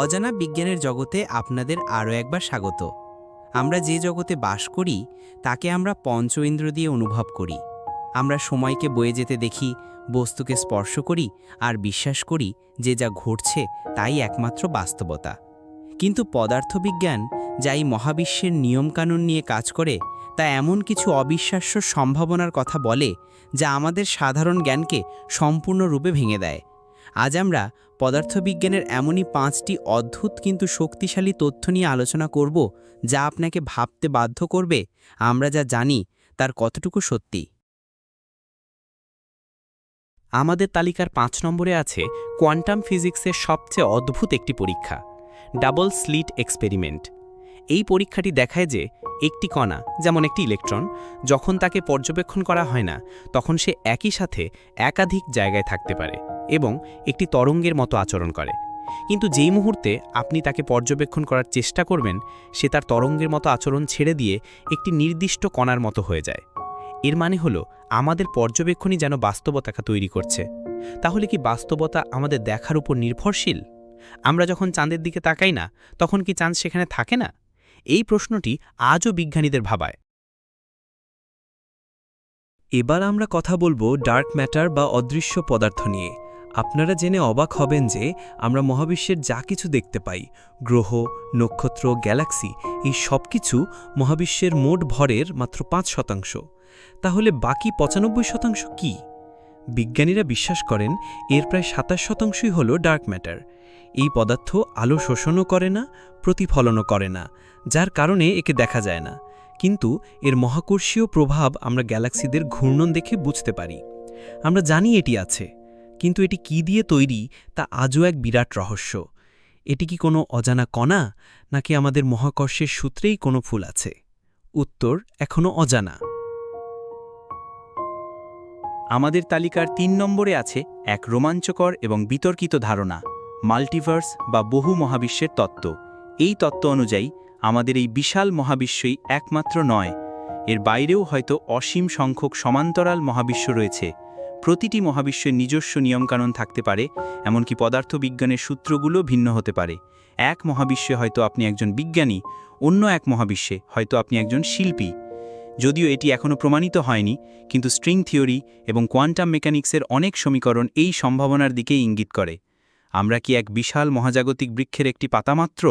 অজানা বিজ্ঞানের জগতে আপনাদের আরও একবার স্বাগত। আমরা যে জগতে বাস করি, তাকে আমরা পঞ্চ ইন্দ্র দিয়ে অনুভব করি। আমরা সময়কে বয়ে যেতে দেখি, বস্তুকে স্পর্শ করি আর বিশ্বাস করি যে যা ঘটছে তাই একমাত্র বাস্তবতা। কিন্তু পদার্থবিজ্ঞান যা এই মহাবিশ্বের নিয়মকানুন নিয়ে কাজ করে, তা এমন কিছু অবিশ্বাস্য সম্ভাবনার কথা বলে, যা আমাদের সাধারণ জ্ঞানকে সম্পূর্ণরূপে ভেঙে দেয়। আজ আমরা পদার্থবিজ্ঞানের এমনই পাঁচটি অদ্ভুত কিন্তু শক্তিশালী তথ্য নিয়ে আলোচনা করব যা আপনাকে ভাবতে বাধ্য করবে, আমরা যা জানি তার কতটুকু সত্যি। আমাদের তালিকার পাঁচ নম্বরে আছে কোয়ান্টাম ফিজিক্সের সবচেয়ে অদ্ভুত একটি পরীক্ষা, ডাবল স্লিট এক্সপেরিমেন্ট। এই পরীক্ষাটি দেখায় যে একটি কণা, যেমন একটি ইলেকট্রন, যখন তাকে পর্যবেক্ষণ করা হয় না, তখন সে একই সাথে একাধিক জায়গায় থাকতে পারে। এবং একটি তরঙ্গের মতো আচরণ করে। কিন্তু যেই মুহূর্তে আপনি তাকে পর্যবেক্ষণ করার চেষ্টা করবেন, সে তার তরঙ্গের মতো আচরণ ছেড়ে দিয়ে একটি নির্দিষ্ট কণার মতো হয়ে যায়। এর মানে হলো, আমাদের পর্যবেক্ষণই যেন বাস্তবতাকে তৈরি করছে। তাহলে কি বাস্তবতা আমাদের দেখার উপর নির্ভরশীল? আমরা যখন চাঁদের দিকে তাকাই না, তখন কি চাঁদ সেখানে থাকে না? এই প্রশ্নটি আজও বিজ্ঞানীদের ভাবায়। এবার আমরা কথা বলব ডার্ক ম্যাটার বা অদৃশ্য পদার্থ নিয়ে। আপনারা জেনে অবাক হবেন যে আমরা মহাবিশ্বের যা কিছু দেখতে পাই, গ্রহ, নক্ষত্র, গ্যালাক্সি, এই সব কিছু মহাবিশ্বের মোট ভরের মাত্র পাঁচ শতাংশ। তাহলে বাকি পঁচানব্বই শতাংশ কি? বিজ্ঞানীরা বিশ্বাস করেন এর প্রায় সাতাশ শতাংশই হল ডার্ক ম্যাটার। এই পদার্থ আলো শোষণও করে না, প্রতিফলনও করে না, যার কারণে একে দেখা যায় না। কিন্তু এর মহাকর্ষীয় প্রভাব আমরা গ্যালাক্সিদের ঘূর্ণন দেখে বুঝতে পারি। আমরা জানি এটি আছে। কিন্তু এটি কি দিয়ে তৈরি তা আজও এক বিরাট রহস্য। এটি কি কোনো অজানা কণা, নাকি আমাদের মহাকর্ষের সূত্রেই কোনো ফুল আছে? উত্তর এখনও অজানা। আমাদের তালিকার তিন নম্বরে আছে এক রোমাঞ্চকর এবং বিতর্কিত ধারণা, মাল্টিভার্স বা বহু মহাবিশ্বের তত্ত্ব। এই তত্ত্ব অনুযায়ী, আমাদের এই বিশাল মহাবিশ্বই একমাত্র নয়। এর বাইরেও হয়তো অসীম সংখ্যক সমান্তরাল মহাবিশ্ব রয়েছে। প্রতিটি মহাবিশ্বের নিজস্ব নিয়মকানুন থাকতে পারে, এমনকি পদার্থবিজ্ঞানের সূত্রগুলো ভিন্ন হতে পারে। এক মহাবিশ্বে হয়তো আপনি একজন বিজ্ঞানী, অন্য এক মহাবিশ্বে হয়তো আপনি একজন শিল্পী। যদিও এটি এখনও প্রমাণিত হয়নি, কিন্তু স্ট্রিং থিওরি এবং কোয়ান্টাম মেকানিক্সের অনেক সমীকরণ এই সম্ভাবনার দিকেই ইঙ্গিত করে। আমরা কি এক বিশাল মহাজাগতিক বৃক্ষের একটি পাতামাত্র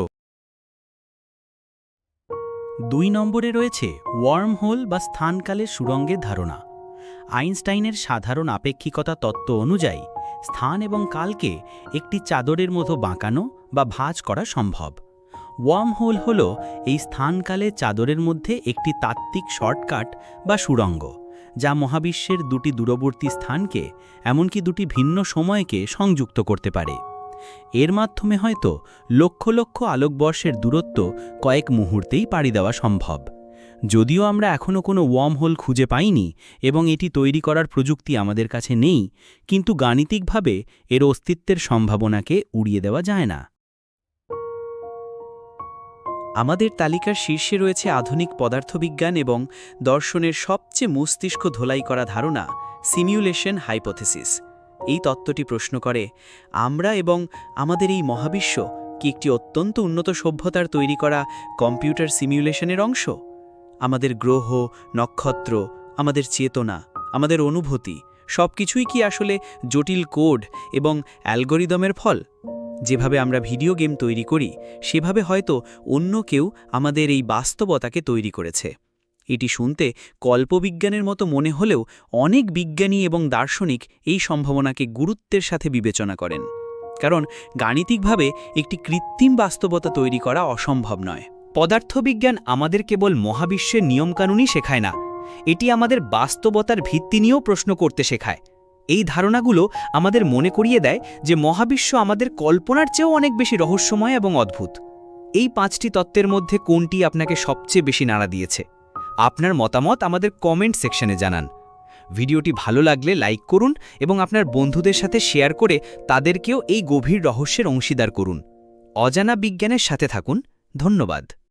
দুই নম্বরে রয়েছে ওয়ার্ম হোল বা স্থানকালের সুরঙ্গের ধারণা। আইনস্টাইনের সাধারণ আপেক্ষিকতা তত্ত্ব অনুযায়ী স্থান এবং কালকে একটি চাদরের মতো বাঁকানো বা ভাঁজ করা সম্ভব। ওয়ার্ম হোল হল এই স্থানকালে চাদরের মধ্যে একটি তাত্ত্বিক শর্টকাট বা সুড়ঙ্গ, যা মহাবিশ্বের দুটি দূরবর্তী স্থানকে, এমনকি দুটি ভিন্ন সময়কে সংযুক্ত করতে পারে। এর মাধ্যমে হয়তো লক্ষ লক্ষ আলোকবর্ষের দূরত্ব কয়েক মুহূর্তেই পাড়ি দেওয়া সম্ভব। যদিও আমরা এখনও কোনো ওয়ার্মহোল খুঁজে পাইনি এবং এটি তৈরি করার প্রযুক্তি আমাদের কাছে নেই, কিন্তু গাণিতিকভাবে এর অস্তিত্বের সম্ভাবনাকে উড়িয়ে দেওয়া যায় না। আমাদের তালিকার শীর্ষে রয়েছে আধুনিক পদার্থবিজ্ঞান এবং দর্শনের সবচেয়ে মস্তিষ্ক ধোলাই করা ধারণা সিমিউলেশন হাইপোথেসিস এই তত্ত্বটি প্রশ্ন করে, আমরা এবং আমাদের এই মহাবিশ্ব কি একটি অত্যন্ত উন্নত সভ্যতার তৈরি করা কম্পিউটার সিমিউলেশনের অংশ? আমাদের গ্রহ, নক্ষত্র, আমাদের চেতনা, আমাদের অনুভূতি সব কিছুই কি আসলে জটিল কোড এবং অ্যালগোরিদমের ফল? যেভাবে আমরা ভিডিও গেম তৈরি করি, সেভাবে হয়তো অন্য কেউ আমাদের এই বাস্তবতাকে তৈরি করেছে। এটি শুনতে কল্পবিজ্ঞানের মতো মনে হলেও অনেক বিজ্ঞানী এবং দার্শনিক এই সম্ভাবনাকে গুরুত্বের সাথে বিবেচনা করেন। কারণ গাণিতিকভাবে একটি কৃত্রিম বাস্তবতা তৈরি করা অসম্ভব নয়। পদার্থবিজ্ঞান আমাদের কেবল মহাবিশ্বের নিয়মকানুনই শেখায় না, এটি আমাদের বাস্তবতার ভিত্তি নিয়েও প্রশ্ন করতে শেখায়। এই ধারণাগুলো আমাদের মনে করিয়ে দেয় যে মহাবিশ্ব আমাদের কল্পনার চেয়েও অনেক বেশি রহস্যময় এবং অদ্ভুত। এই পাঁচটি তত্ত্বের মধ্যে কোনটি আপনাকে সবচেয়ে বেশি নাড়া দিয়েছে? আপনার মতামত আমাদের কমেন্ট সেকশনে জানান। ভিডিওটি ভালো লাগলে লাইক করুন এবং আপনার বন্ধুদের সাথে শেয়ার করে তাদেরকেও এই গভীর রহস্যের অংশীদার করুন। অজানা বিজ্ঞানের সাথে থাকুন। ধন্যবাদ।